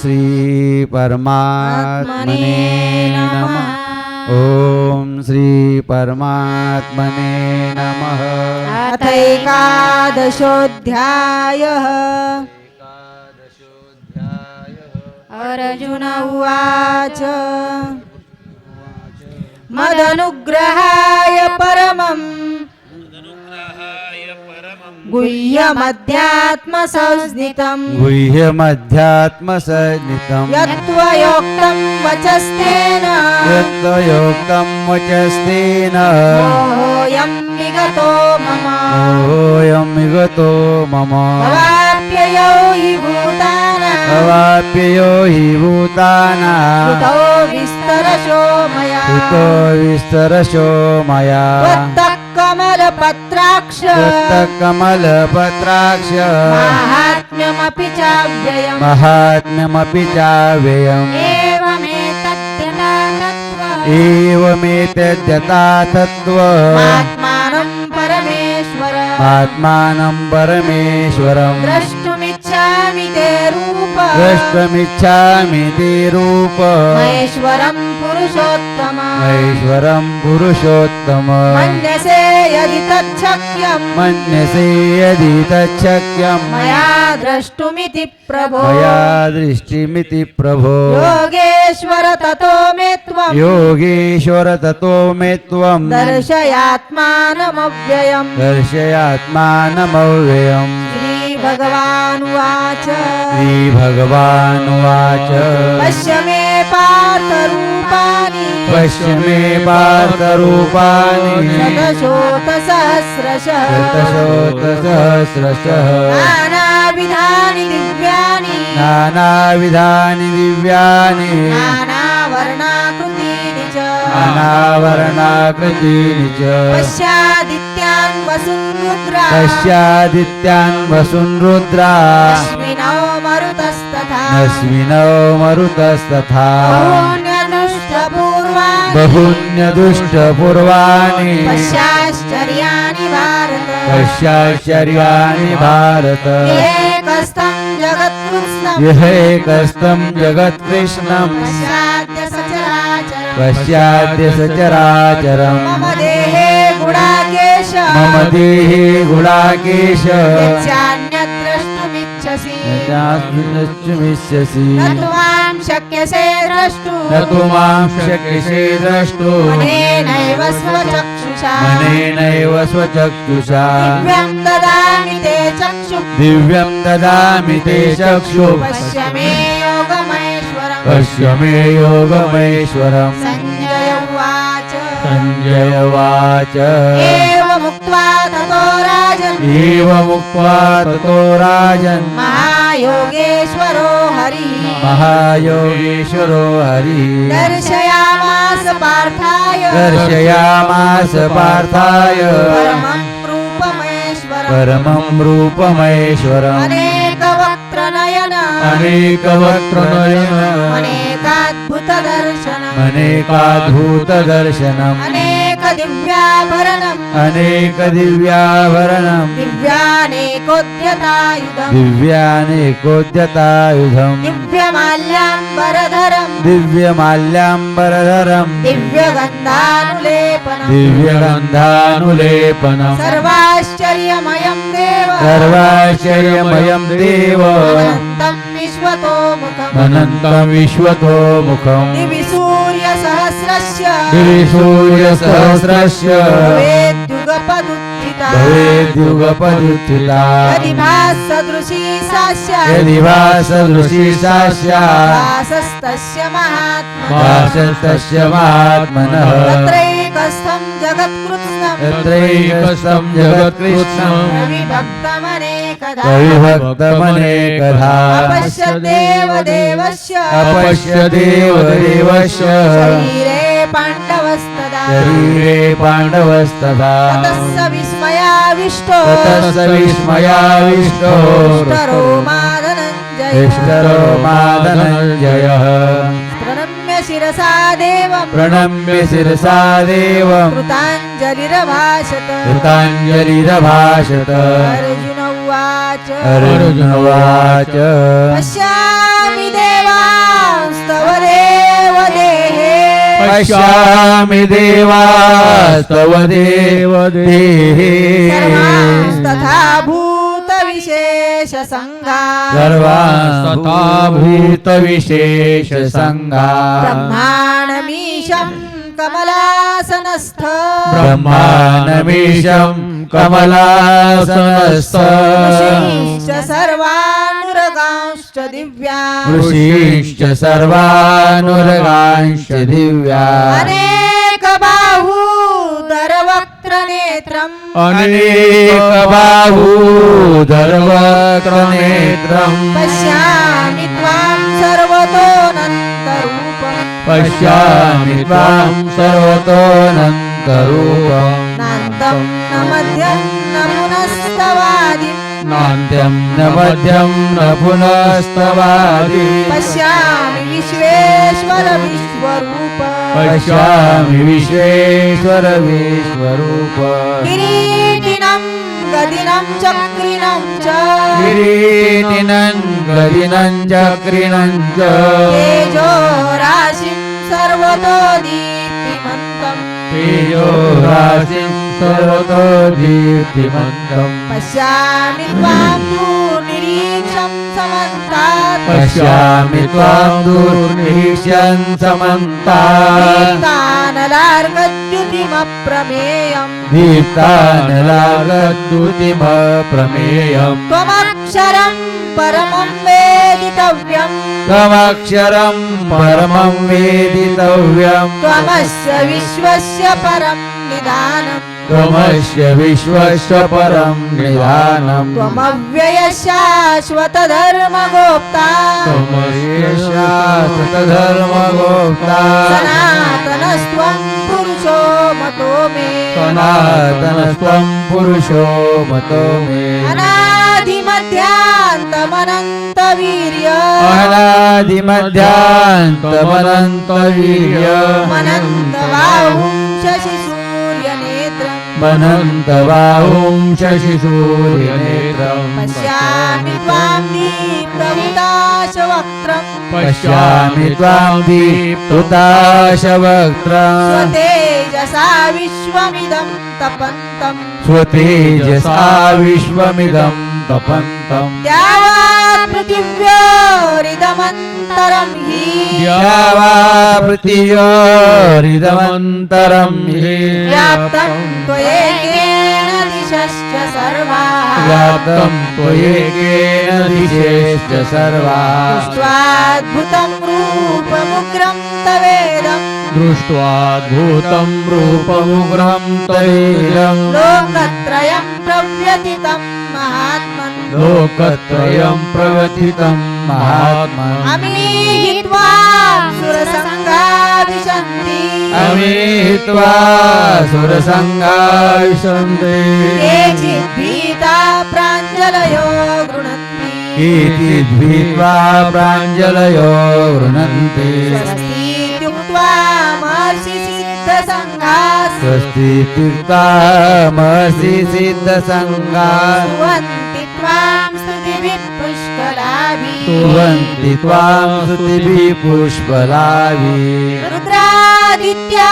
श्री परमात्मने नमः। ॐ श्री परमात्मने नमः अथैकादशोऽध्यायः अर्जुन उवाच। मदनुग्रहाय परमम् गुह्यमध्यात्मसंज्ञितम्। गुह्यमध्यात्मसन्नितं यत्त्वयोक्तं वचस्तेन। यत्त्वयोक्तं वचस्तेन। मोहोऽयं विगतो मम। मोहोऽयं विगतो मम। भवाप्ययौ हि भूतानां। अवाप्ययो हि भूतानां। कृतो विस्तरशो मया। कृतो विस्तरशो मया। कमलपत्राक्ष। कमलपत्राक्ष माहात्म्यमपि च व्ययम् महात्म्यमपि च व्ययम् एतत् एवमेतद्यता सत्त्वत्मानम् परमेश्वर। आत्मानं परमेश्वरं द्रष्टुमिच्छामि द्रष्टुमिच्छामि ते रूप महेश्वरं पुरुषोत्तम। महेश्वरं पुरुषोत्तम। मन्यसे यदि तच्छक्यं मन्यसे यदि तच्छक्यं मया द्रष्टुमिति प्रभो। मया दृष्टिमिति प्रभो। योगेश्वर ततो मे त्वं योगेश्वर ततो मे त्वं दर्शयात्मानमव्ययम्। दर्शयात्मानमव्ययम् श्रीभगवानुवाच श्रीभगवानुवाच पश्य मे पार्थरूपाणि पश्य मे पार्थरूपाणि शतशोतसहस्रशः शतशोतसहस्रशः नानाविधानि दिव्यानि। नानाविधानि दिव्यानि। नानावर्णाकृतीनि च। नानावर्णाकृतीनि च। पश्यादित्यान् वसुन्रुद्रा पश्यादित्यान् वसुन् रुद्रा। अश्विनौ मरुतस्तथा। नस्विनौ मरुतस्तथा। बहून्यदुष्टपूर्वाणि। पश्याश्चर्याणि भारत। पश्याश्चर्याणि भारत। एकस्तं जगत्कृत्स्नं यहेकस्तं जगत्कृष्णम्। पश्चाद्य सचराचरम्। पश्चाद्य सचराचरम्। गुणाकेश मम देहे गुणाकेश द्रष्टुमिच्छसि न त्वां शक्यसे द्रष्टुं। न तु मां शक्यसे द्रष्टु। मनेनैव स्वचक्षुषा। मनेनैव स्वचक्षुषा। दिव्यं ददामि ते चक्षुः। दिव्यं ददामि ते चक्षु। पश्य मे योगमहेश्वरम्। पश्य मे योगमैश्वरम् सञ्जय उवाच। सञ्जय उवाच। एवमुक्त्वा ततो राजन्। महायोगेश्वरो हरिः। महायोगेश्वरो हरिः। दर्शयामास पार्थाय। दर्शयामास पार्थाय। परमं रूपमहेश्वरम् परमं रूपमहेश्वरम् अनेकवक्त्रनयन। अनेकवक्त्रनयन। अनेकाद्भुतदर्शनम् अनेकाद्भूतदर्शनम् अनेकदिव्याभरणम् अनेकदिव्याभरणम् दिव्यानेकोद्यतायुधम् दिव्यानेकोद्यतायुधम् दिव्यमाल्याम्बरधरम्। दिव्यमाल्याम्बरधरम्। दिव्यगन्धानुलेपनम्। दिव्यगन्धानुलेपनम्। सर्वाश्चर्यमयम् देव। सर्वाश्चर्यमयं देव। अनन्तं विश्वतोमुखम्। अनन्तं विश्वतो मुखम् दिवि सूर्यसहस्रस्य। भवेद्युगपदुत्थिता। भवेद्युगपदुत्थिता। यदि भासदृशी सा स्यात् वा सदृशी सा स्यात् महात्मनः। वासस्तस्य महात्मनः। तत्रैकस्थं जगत्कृत्स्नम्। तत्रैकस्तं जगत्कृष्णम् प्रविभक्तमनेकधा प्रविभक्तमनेकधा अपश्यद्देव देवस्य। अपश्य देवदेवस्य शरीरे पाण्डवस्तदा शरीरे पाण्डवस्तथा ततः विस्मयाविष्टो। ततः विस्मयाविष्टो। रोमादनञ्जय इष्टरो मादनञ्जयः। प्रणम्य शिरसा देवम्। प्रणम्य शिरसा देवम्। कृताञ्जलिरभाषत। कृताञ्जलिरभाषत। अर्जुन उवाच। पश्यामि देवा पश्यामि देवास्तव देव तथा भूत विशेष संगा सर्वास्तथा भूतविशेषसङ्गा। ब्रह्माणमीशं कमलासनस्थ। ब्रह्मानमीशं कमलासनस्थ। ऋषीश्च सर्वानुरगांश्च दिव्या. ऋषीश्च सर्वानुरगांश्च दिव्या. अनेक बाहूदरवक्त्र नेत्रम्. अनेकबाहूधर्वक्रनेत्रम् पश्यामि त्वां सर्वतोऽनन्तरूपम्. पश्यामि त्वां सर्वतोऽनन्तरूपम्. नान्तं न मध्यं न पुनस्तवादिम् नान्त्यं न मध्यं न पुनस्तवादि। पश्यामि विश्वेश्वर विश्वरूप पश्यामि विश्वेश्वर विश्वरूप किरीटिनं गदिनं चक्रिणं च। किरीटिनं गदिनं चक्रिणं च। तेजो राशिं सर्वतो दीप्तिमन्तम् तेजो राशिं सर्वतो दीप्तिमन्तम् पश्यामि त्वां दूर्निरीक्षं समन्तात्। पश्यामि त्वां दुर्निरीक्ष्यन् समन्तात्। दीप्तानलार्कद्युतिमप्रमेयम् दीप्तानलागद्युतिमप्रमेयम् त्वमक्षरं परमं वेदितव्यम्। त्वमक्षरं परमं वेदितव्यम्। त्वमस्य विश्वस्य परं निदानम्। त्वमस्य विश्वस्य परं निधानम् त्वमव्यय शाश्वतधर्मगोप्ता त्वमशेषासतधर्मगोप्ता सनातनस्त्वं पुरुषो मतो मे। सनातनस्त्वं पुरुषो मतो मे। अनादिमध्यान्तमनन्तवीर्य। अनादिमध्यान्तमनन्तवीर्य। मनन्तबाहुं शशिसूर्यनेत्रम् मनन्तबाहुं शशिसूर्यनेत्रम् पश्यामि त्वां दीप्तहुताशवक्त्रम् पश्यामि त्वां दीप्तुताशवक्त्रम् स्वतेजसा विश्वमिदं तपन्तम् स्वतेजसा विश्वमिदं तपन्तम् पृथिव्योरिदमन्तरं हि। द्यावा पृथिव्योरिदमन्तरं हि। व्याप्तं त्वयेकेन दिशश्च सर्वाः। व्याप्तं त्वयेकेन दिशेश्च सर्वाः। दृष्ट्वाद्भुतं रूपमुग्रं तवेदम् दृष्ट्वाद्भूतं रूपमुग्रं तैलम् लोकत्रयं प्रव्यथितं महात्मन् लोकत्रयं प्रवचितम् महात्मा अग्नीहित्वा सुरसङ्गादिशन्ति। अग्हित्वा सुरसङ्गाविशन्ते केचिद्विता प्राञ्जलयो गृणन्ति केचित् भीत्वा प्राञ्जलयो गृणन्ते स्वस्ति तीर्थामसि सिद्धसङ्गा सुवन्ति त्वां स्तुतिभिः पुष्कलाभिः। कुर्वन्ति त्वां स्तुतिभिः पुष्पलाभि। रुद्रादित्या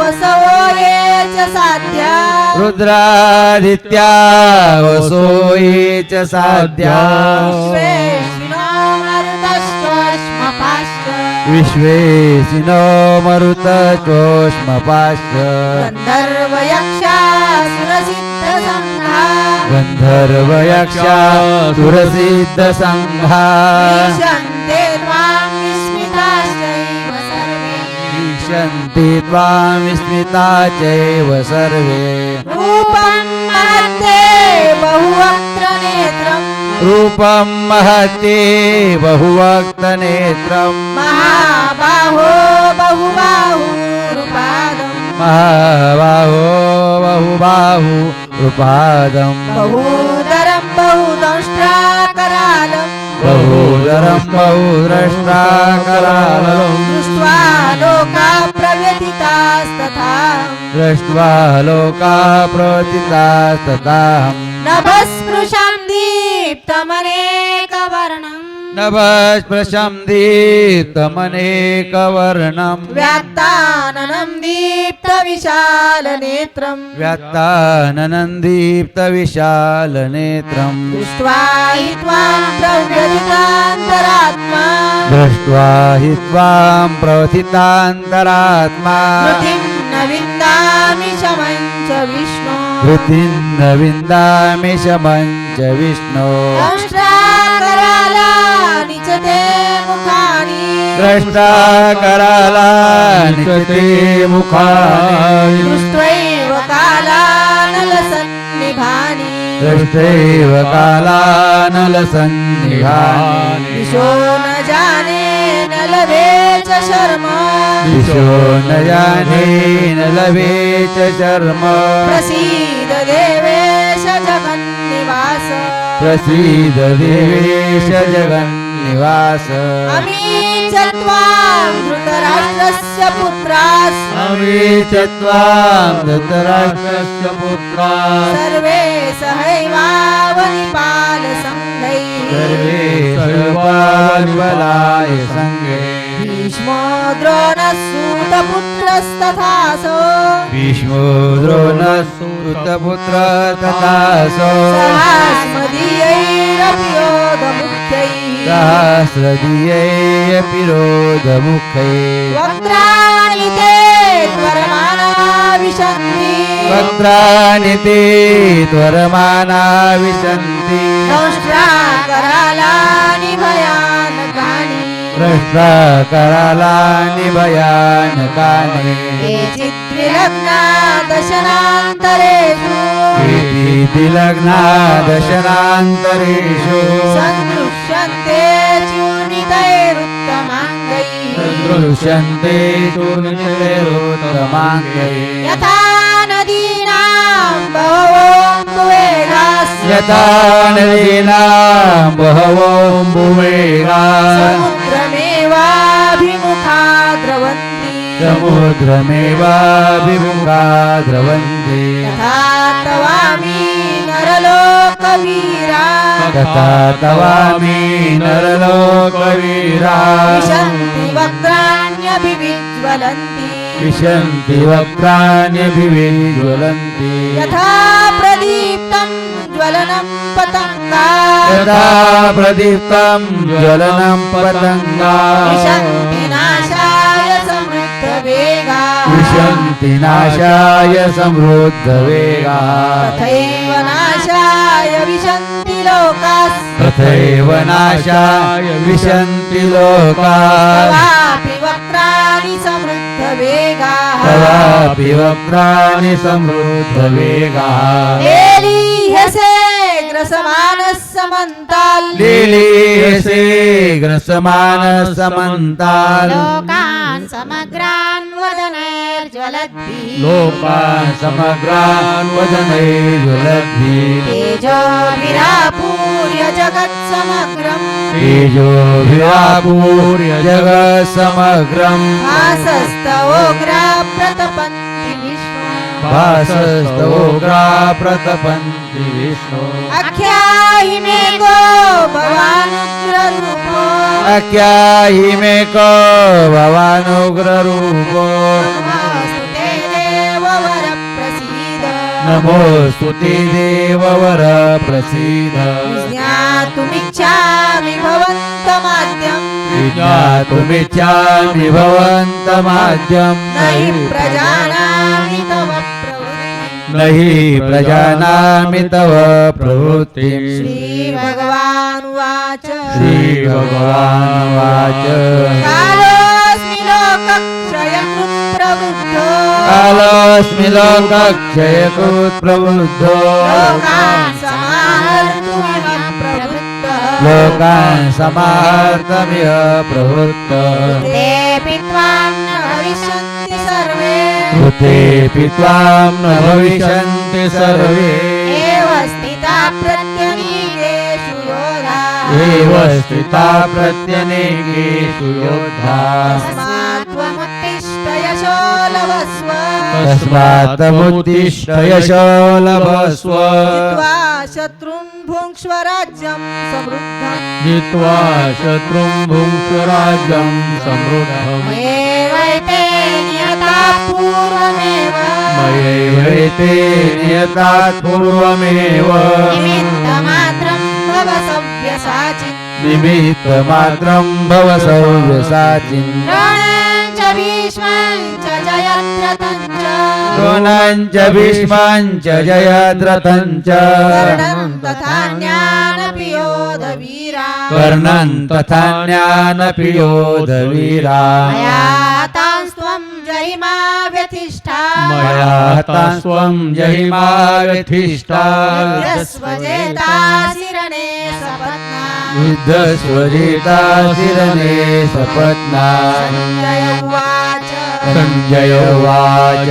वसवो ये च साध्या। रुद्रादित्या वसो ये च साध्या। विश्वेशिनो मरुतचोष्मपाश्च गन्धर्वयक्षा सुरसिद्धसङ्घा ईशन्ते त्वां विस्मिता चैव सर्वे। रूपं महत्ते रूपं महते बहुवक्तनेत्रम् महाबाहो बहुबाहुरुपादम् महाबाहो बहुबाहु रूपादम् बहूदरं बहुदंष्ट्राकरालम् बहुदरं बहुद्रष्टाकरालम् दृष्ट्वा लोका प्रव्यथितास्तथा। दृष्ट्वा लोका प्रवतितास्तथाहम् नभस्पृशं दीप्तमनेकवर्णम् नभस्पृशं दीप्तमनेकवर्णम् व्यात्ताननं दीप्तविशालनेत्रम्। व्यात्ताननन्दीप्तविशालनेत्रम् दृष्ट्वा हि त्वां प्रव्यथितान्तरात्मा। दृष्ट्वा हि त्वां प्रवथितान्तरात्मा न विन्दामि शमं च विष्णु। धृतिं न विन्दामि शमं च विष्णो द्रष्टा करालानि च ते मुखानि. दृष्ट्वैव कालानलसन्निभानि. दृष्टैव कालानलसन्निभानि. दिशो न जाने न लभे च शर्म. दिशो न जाने न लभे च शर्म। प्रसीद देवेश जगन्निवास। प्रसीद देवेश जगन्निवास। अमी च त्वां धृतराष्ट्रस्य पुत्रास्। अमी च त्वां धृतराष्ट्रस्य पुत्रा सर्वे सहैवावनिपालसङ्घैः। सर्वे सर्वान्वलाय सङ्गे भीष्मो द्रोणसूतपुत्रस्तथासो भीष्मो द्रोणसुतपुत्र तथासो सहास्मदीयैरपि योगमुख्यैः सहस्रदीयैरपि रोधमुखै वक्त्राणि ते त्वरमाना विशन्ति वक्त्राणि ते त्वरमाना विशन्ति दंष्ट्राकरालानि भयानकानि भ्रष्टा करालानि भयानकानि केचिद्विलग्ना दशनान्तरेषु इति लग्ना दशनान्तरेषु सन्दृश्यन्ते चूर्णितैरुत्तमाङ्गैः चूर्णितैरुत्तमाङ्गै यथा नदीनां बहवोऽम्बुवेगास् यथा नदीनां बहवोऽम्बुवेगा समुद्रमेवाभिमुखा द्रवन्ति। समुद्रमेवाभिमुखा द्रवन्ति। यथा तवामि नरलोकवीरा। तथा तवामि नरलोकवीरा। विशन्ति वक्त्राण्यभिविज्वलन्ति। विशन्ति वक्त्राण्यभिविज्वलन्ति। यथा ज्वलनं पतङ्गा यथा प्रदीप्तं ज्वलनं पतङ्गा विशन्ति नाशाय समृद्धवेगा. विशन्ति नाशाय समृद्धवेगा. तथैव नाशाय विशन्ति लोकास्. तथैव नाशाय विशन्ति लोका तवापि वक्त्राणि समृद्धवेगाः. तवापि वक्त्राणि समृद्धवेगाः. समन्ताल् लीलीयसे ग्रसमानसमन्ताल् लोकान् समग्रान् वदनैर्ज्वलद्भिः। लोकान् समग्रान् वदनैर्ज्वलद्भिः। तेजोभिरापूर्य जगत्समग्रम् तेजोभिरापूर्य जगत्समग्रम् भासस्तवोग्रा प्रतपन्ति विष्णु। भासस्तोग्रा प्रतपन्ति विष्णु आख्याहि मे गो भवानुग्ररूपो। अख्याहि मे को भवानुग्ररूपो। नमोऽस्तु ते देववर प्रसीद नमोऽस्तु ते देववर प्रसीद ज्ञातुमिच्छामि भवन्तमाद्यम् विज्ञातुमिच्छामि भवन्तमाद्यम् न हि प्रवृत्तिम् न हि प्रजानामि तव प्रवृत्तिम्। श्रीभगवानुवाच। श्रीभगवानुवाच। कालोऽस्मि लोकक्षयकृत् प्रवृद्धो कालोऽस्मि लोकक्षयकृत् प्रवृद्धो लोकान् प्रवृत्तः। लोकान् समाहर्तमिह प्रवृत्त। तेऽपि त्वां न भविष्यन्ति। कृतेऽपि त्वां न भविष्यन्ति सर्वे। एव स्थिता प्रत्यनीकेषु योधा एव स्थिता प्रत्यनेकेषु योद्धा। तस्मात् त्वमुत्तिष्ठ यशो लभस्व। तस्मात् तमुत्तिष्ठ यशो लभस्व। जित्वा शत्रुं भुङ्क्ष्वराज्यं समृद्धम्। जित्वा शत्रुं राज्यं समृद्धम् मयैवैते नियता पूर्वमेव मयैवैते नियतात् पूर्वमेव निमित्तमात्रं भव सव्यसाचिन्। निमित्तमात्रं भव सव्यसाचिन्। द्रोणं च भीष्मं च जयद्रथं च। द्रोणं च भीष्मं च जयद्रथं च। कर्णं तथा ज्ञानपि योधवीरा कर्णन् तथा ज्ञानपि योधवीरा जयिमा व्यथिष्ठा मया स्वं जहिमा व्यथिष्ठा यस्वजेता शिरणे सपत्ना। युद्धस्वरिता शिरणे सपत्ना सञ्जय उवाच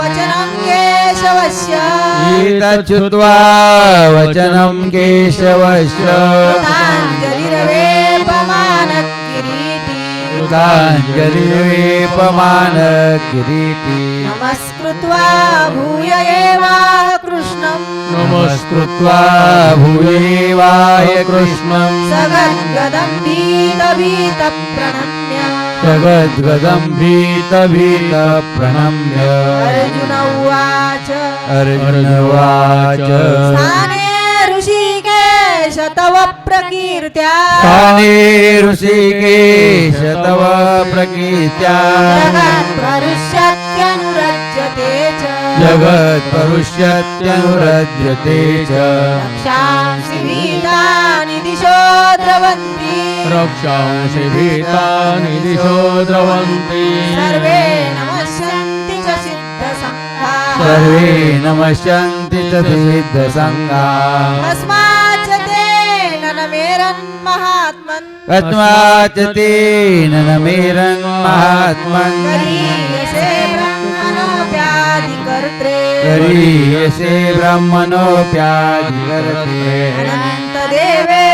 वचनं केशवस्य। एतच्छ्रुत्वा वचनं केशवस्य। कृताञ्जलिवेपमान किरीटी नमस्कृत्वा भूय एवाह कृष्णम्। नमस्कृत्वा भूयेवाय कृष्णम्। सगद्गदं भीतभीतप्रणम्य। जगद्गदं भीत भीत प्रणम्य अर्जुन उवाच। स्थाने ऋषिकेश तव प्रकीर्त्या। ऋषिकेश तव प्रकीर्त्या। जगत्प्ररुष्यत्यनुरज्यते च। जगत्परुष्यत्यनुरज्यते च। रक्षांसि भीतानि दिशो द्रवन्ति। रक्षांसि भीतानि दिशो द्रवन्ति। सर्वे नमस्यन्ति च सिद्धसङ्घा सर्वे नमस्यन्ति च सिद्धसङ्गा। मेरन्महात्मन् कस्माच्च तेन न मेरन् महात्मन् गरीयसे ब्रह्मणोऽप्यादिकर्त्रे अनन्तदेवेश